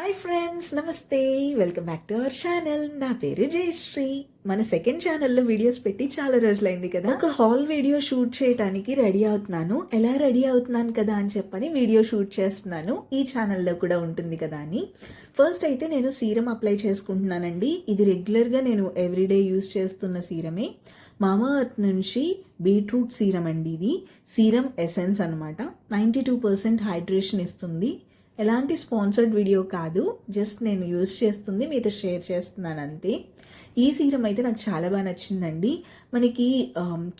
Hi friends నమస్తే. Welcome back to our channel. నా పేరు జయశ్రీ. మన సెకండ్ ఛానల్లో వీడియోస్ పెట్టి చాలా రోజులైంది కదా. ఒక హాల్ వీడియో షూట్ చేయడానికి రెడీ అవుతున్నాను. ఎలా రెడీ అవుతున్నాను కదా అని చెప్పని వీడియో షూట్ చేస్తున్నాను. ఈ ఛానల్లో కూడా ఉంటుంది కదా అని. ఫస్ట్ అయితే నేను సీరం అప్లై చేసుకుంటున్నానండి. ఇది రెగ్యులర్గా నేను ఎవ్రీడే యూస్ చేస్తున్న సీరమే మామా అర్త్ నుంచి బీట్రూట్ సీరం అండి ఇది. సీరం ఎసెన్స్ అనమాట నైంటీ టూ పర్సెంట్ హైడ్రేషన్ ఇస్తుంది. ఎలాంటి స్పాన్సర్డ్ వీడియో కాదు జస్ట్ నేను యూజ్ చేస్తుంది మీతో షేర్ చేస్తున్నాను అంతే ఈ సీరం అయితే నాకు చాలా బాగా నచ్చిందండి. మనకి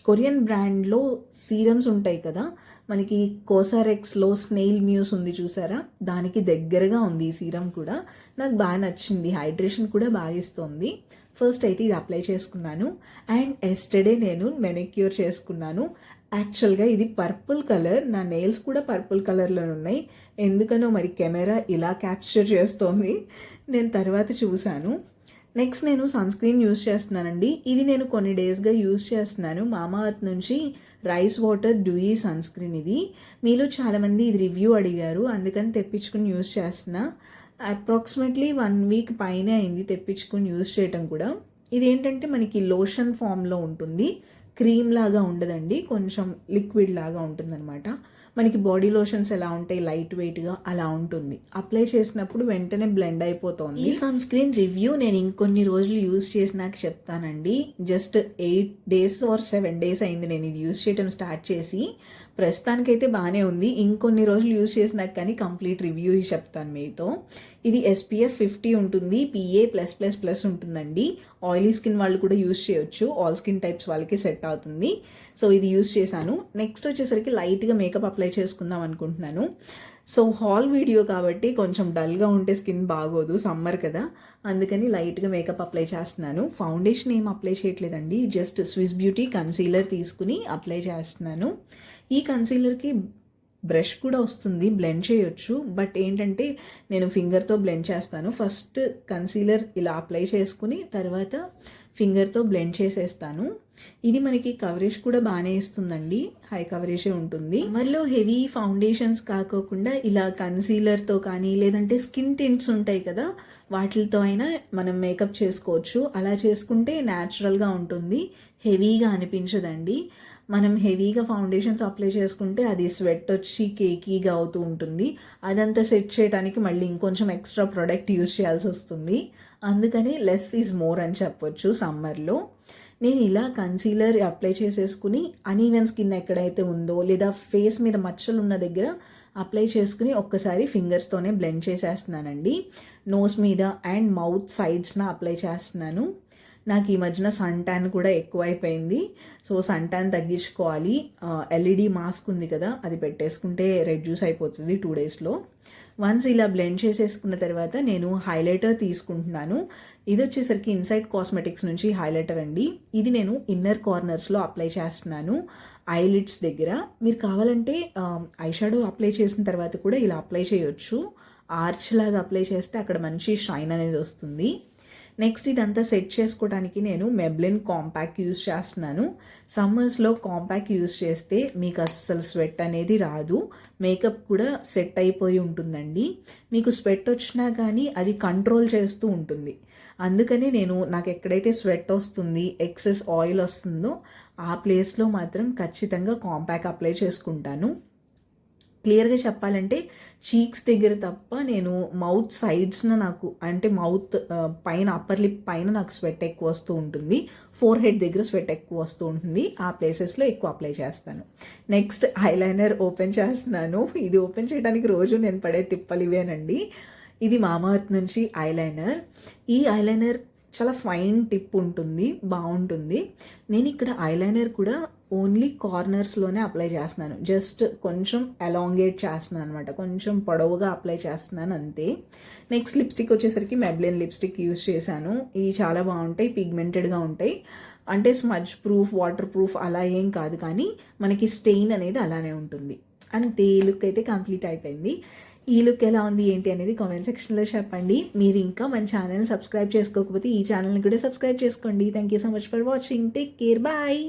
కొరియన్ బ్రాండ్లో సీరమ్స్ ఉంటాయి కదా మనకి కోసారెక్స్లో స్నెయిల్ మ్యూస్ ఉంది చూసారా? దానికి దగ్గరగా ఉంది ఈ సీరం కూడా. నాకు బాగా నచ్చింది హైడ్రేషన్ కూడా బాగా ఇస్తుంది. ఫస్ట్ అయితే ఇది అప్లై చేసుకున్నాను. అండ్ ఎస్టర్డే నేను మెనిక్యూర్ చేసుకున్నాను. యాక్చువల్గా ఇది పర్పుల్ కలర్ నా నెయిల్స్ కూడా పర్పుల్ కలర్లో ఉన్నాయి. ఎందుకనో మరి కెమెరా ఇలా క్యాప్చర్ చేస్తోంది. నేను తర్వాత చూశాను. నెక్స్ట్ నేను సన్ స్క్రీన్ యూస్ చేస్తున్నానండి. ఇది నేను కొన్ని డేస్గా యూస్ చేస్తున్నాను. మామా అర్త్ నుంచి rice water dewy sun screen ఇది. మీలో చాలామంది ఇది రివ్యూ అడిగారు. అందుకని తెప్పించుకుని యూస్ చేస్తున్నా. అప్రాక్సిమేట్లీ వన్ వీక్ పైనే అయింది తెప్పించుకుని యూస్ చేయటం కూడా. ఇది ఏంటంటే మనకి లోషన్ ఫామ్లో ఉంటుంది. క్రీమ్ లాగా ఉండదండి. కొంచెం లిక్విడ్ లాగా ఉంటుందన్నమాట. మనకి బాడీ లోషన్స్ ఎలా ఉంటాయి లైట్ వెయిట్గా అలా ఉంటుంది. అప్లై చేసినప్పుడు వెంటనే బ్లెండ్ అయిపోతుంది. ఈ సన్ స్క్రీన్ రివ్యూ నేను ఇంకొన్ని రోజులు యూజ్ చేసినాక చెప్తానండి. Just eight days or seven days అయింది నేను ఇది యూజ్ చేయడం స్టార్ట్ చేసి ప్రస్తుతానికైతే బాగానే ఉంది. ఇంకొన్ని రోజులు యూజ్ చేసినాక కానీ కంప్లీట్ రివ్యూ చెప్తాను మీతో. ఇది ఎస్పీఎఫ్ ఫిఫ్టీ ఉంటుంది పిఏ ప్లస్ ప్లస్ ప్లస్ ఉంటుందండి. ఆయిలీ స్కిన్ వాళ్ళు కూడా యూజ్ చేయొచ్చు. ఆల్ స్కిన్ టైప్స్ వాళ్ళకి సెట్ అవుతుంది. సో ఇది యూజ్ చేశాను. నెక్స్ట్ వచ్చేసరికి లైట్గా మేకప్ అప్లై చేసుకుందాం అనుకుంటున్నాను. సో హాల్ వీడియో కాబట్టి కొంచెం డల్గా ఉంటే స్కిన్ బాగోదు సమ్మర్ కదా. అందుకని లైట్గా మేకప్ అప్లై చేస్తున్నాను. ఫౌండేషన్ ఏం అప్లై చేయట్లేదండి. జస్ట్ స్విస్ బ్యూటీ కన్సీలర్ తీసుకుని అప్లై చేస్తున్నాను. ఈ కన్సీలర్కి బ్రష్ కూడా వస్తుంది బ్లెండ్ చేయొచ్చు. బట్ ఏంటంటే నేను ఫింగర్తో బ్లెండ్ చేస్తాను. ఫస్ట్ కన్సీలర్ ఇలా అప్లై చేసుకుని తర్వాత ఫింగర్తో బ్లెండ్ చేసేస్తాను. ఇది మనకి కవరేజ్ కూడా బాగానే ఇస్తుందండి. హై కవరేజే ఉంటుంది. మరిలో హెవీ ఫౌండేషన్స్ కాకోకుండా ఇలా కన్సీలర్తో కానీ లేదంటే స్కిన్ టింట్స్ ఉంటాయి కదా వాటితో అయినా మనం మేకప్ చేసుకోవచ్చు. అలా చేసుకుంటే న్యాచురల్గా ఉంటుంది. హెవీగా అనిపించదండి. మనం హెవీగా ఫౌండేషన్స్ అప్లై చేసుకుంటే అది స్వెట్ వచ్చి కేకీగా అవుతూ ఉంటుంది. అదంతా సెట్ చేయడానికి మళ్ళీ ఇంకొంచెం ఎక్స్ట్రా ప్రోడక్ట్ యూజ్ చేయాల్సి వస్తుంది. అందుకని లెస్ ఈజ్ మోర్ అని చెప్పొచ్చు సమ్మర్లో. నేను ఇలా కన్సీలర్ అప్లై చేసేసుకుని అనీవెన్ స్కిన్ ఎక్కడైతే ఉందో లేదా ఫేస్ మీద మచ్చలు ఉన్న దగ్గర అప్లై చేసుకుని ఒక్కసారి ఫింగర్స్తోనే బ్లెండ్ చేసేస్తున్నానండి. నోస్ మీద అండ్ మౌత్ సైడ్స్న అప్లై చేస్తున్నాను. నాకు ఈ మధ్యన సన్ ట్యాన్ కూడా ఎక్కువైపోయింది. సో సన్ ట్యాన్ తగ్గించుకోవాలి. ఎల్ఈడి మాస్క్ ఉంది కదా అది పెట్టేసుకుంటే రెడ్యూస్ అయిపోతుంది టూ డేస్లో వన్స్ ఇలా బ్లెండ్ చేసేసుకున్న తర్వాత నేను హైలైటర్ తీసుకుంటున్నాను. ఇది వచ్చేసరికి ఇన్సైడ్ కాస్మెటిక్స్ నుంచి హైలైటర్ అండి. ఇది నేను ఇన్నర్ కార్నర్స్లో అప్లై చేస్తున్నాను ఐలిడ్స్ దగ్గర. మీరు కావాలంటే ఐషాడో అప్లై చేసిన తర్వాత కూడా ఇలా అప్లై చేయొచ్చు. ఆర్చ్ లాగా అప్లై చేస్తే అక్కడ మంచి షైన్ అనేది వస్తుంది. నెక్స్ట్ ఇదంతా సెట్ చేసుకోవడానికి నేను మెబ్లిన్ కాంపాక్ యూస్ చేస్తున్నాను. సమ్మర్స్లో కాంపాక్ యూస్ చేస్తే మీకు అస్సలు స్వెట్ అనేది రాదు. మేకప్ కూడా సెట్ అయిపోయి ఉంటుందండి. మీకు స్వెట్ వచ్చినా కానీ అది కంట్రోల్ చేస్తూ ఉంటుంది. అందుకనే నేను నాకు ఎక్కడైతే స్వెట్ వస్తుంది ఎక్సెస్ ఆయిల్ వస్తుందో ఆ ప్లేస్లో మాత్రం ఖచ్చితంగా కాంపాక్ అప్లై చేసుకుంటాను. క్లియర్గా చెప్పాలంటే చీక్స్ దగ్గర తప్ప నేను మౌత్ సైడ్స్న నాకు అంటే మౌత్ పైన అప్పర్ లిప్ పైన నాకు స్వెట్ ఎక్కువ వస్తూ ఉంటుంది. ఫోర్ హెడ్ దగ్గర స్వెట్ ఎక్కువ వస్తూ ఉంటుంది. ఆ ప్లేసెస్లో ఎక్కువ అప్లై చేస్తాను. నెక్స్ట్ ఐలైనర్ ఓపెన్ చేస్తున్నాను. ఇది ఓపెన్ చేయడానికి రోజు నేను పడే తిప్పలు ఇవేనండి. ఇది మామార్త్ నుంచి ఐలైనర్ ఈ ఐలైనర్ చాలా ఫైన్ టిప్ ఉంటుంది. బాగుంటుంది. నేను ఇక్కడ ఐలైనర్ కూడా ఓన్లీ కార్నర్స్లోనే అప్లై చేస్తున్నాను. జస్ట్ కొంచెం అలాంగేట్ చేస్తున్నాను అనమాట కొంచెం పొడవుగా అప్లై చేస్తున్నాను అంతే. నెక్స్ట్ లిప్స్టిక్ వచ్చేసరికి మెబ్లిన్ లిప్స్టిక్ యూస్ చేశాను. ఇవి చాలా బాగుంటాయి పిగ్మెంటెడ్గా ఉంటాయి. అంటే స్మజ్ ప్రూఫ్ వాటర్ ప్రూఫ్ అలా ఏం కాదు కానీ మనకి స్టెయిన్ అనేది అలానే ఉంటుంది. అంతే లుక్ అయితే కంప్లీట్ అయిపోయింది. ఈ లుక్ ఎలా ఉంది ఏంటి అనేది కామెంట్ సెక్షన్లో చెప్పండి. మీరు ఇంకా మన ఛానల్ సబ్స్క్రైబ్ చేసుకోకపోతే ఈ ఛానల్ని కూడా సబ్స్క్రైబ్ చేసుకోండి. Thank you so much for watching take care bye